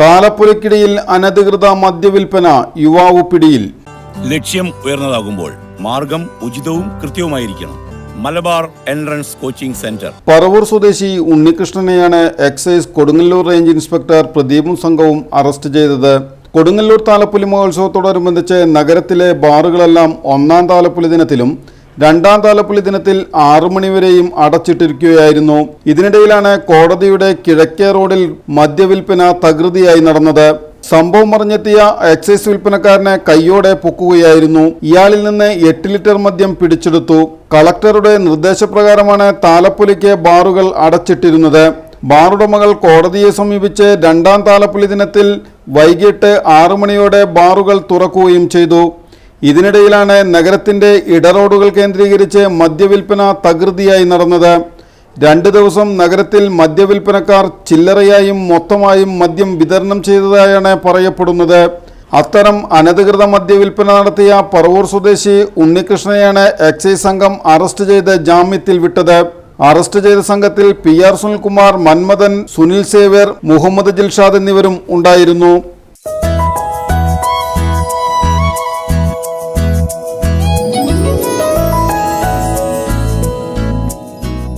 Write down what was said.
താലപ്പൊലിക്കിടയിൽ അനധികൃത മദ്യവിൽപ്പന യുവാവ് പിടിയിൽ. ലക്ഷ്യം ഉയർന്നതാകുമ്പോൾ മാർഗം ഉചിതവും കൃത്യവുമായിരിക്കണം. Malabar entrance coaching centre. Paravur സ്വദേശി ഉണ്ണികൃഷ്ണനെയാണ് എക്സൈസ് കൊടുങ്ങല്ലൂർ റേഞ്ച് ഇൻസ്പെക്ടർ പ്രദീപും സംഘവും അറസ്റ്റ് ചെയ്തത്. കൊടുങ്ങല്ലൂർ താലപ്പൊലി മഹോത്സവത്തോടനുബന്ധിച്ച് നഗരത്തിലെ ബാറുകളെല്ലാം ഒന്നാം താലപ്പൊലി ദിനത്തിലും രണ്ടാം താലപ്പൊലി ദിനത്തിൽ ആറു മണിവരെയും അടച്ചിട്ടിരിക്കുകയായിരുന്നു. ഇതിനിടയിലാണ് കോടതിയുടെ കിഴക്കേ റോഡിൽ മദ്യവിൽപ്പന തകൃതിയായി നടന്നത്. സംഭവം അറിഞ്ഞെത്തിയ എക്സൈസ് വിൽപ്പനക്കാരനെ കൈയോടെ പൊക്കുകയായിരുന്നു. ഇയാളിൽ നിന്ന് എട്ട് ലിറ്റർ മദ്യം പിടിച്ചെടുത്തു. കളക്ടറുടെ നിർദ്ദേശപ്രകാരമാണ് താലപ്പൊലിക്ക് ബാറുകൾ അടച്ചിട്ടിരുന്നത്. ബാറുടമകൾ കോടതിയെ സമീപിച്ച് രണ്ടാം താലപ്പൊലി ദിനത്തിൽ വൈകിട്ട് ആറു മണിയോടെ ബാറുകൾ തുറക്കുകയും ചെയ്തു. ഇതിനിടയിലാണ് നഗരത്തിന്റെ ഇടറോഡുകൾ കേന്ദ്രീകരിച്ച് മദ്യവിൽപ്പന തകൃതിയായി നടന്നത്. രണ്ട് ദിവസം നഗരത്തിൽ മദ്യവിൽപ്പനക്കാർ ചില്ലറയായും മൊത്തമായും മദ്യം വിതരണം ചെയ്തതായാണ് പറയപ്പെടുന്നത്. അത്തരം അനധികൃത മദ്യവിൽപ്പന നടത്തിയ പറവൂർ സ്വദേശി ഉണ്ണികൃഷ്ണനെയാണ് എക്സൈസ് സംഘം അറസ്റ്റ് ചെയ്ത് ജാമ്യത്തിൽ വിട്ടത്. അറസ്റ്റ് ചെയ്ത സംഘത്തിൽ P R Sunilkumar Manmathan Sunil Xavier Muhammad Jilshad എന്നിവരും ഉണ്ടായിരുന്നു.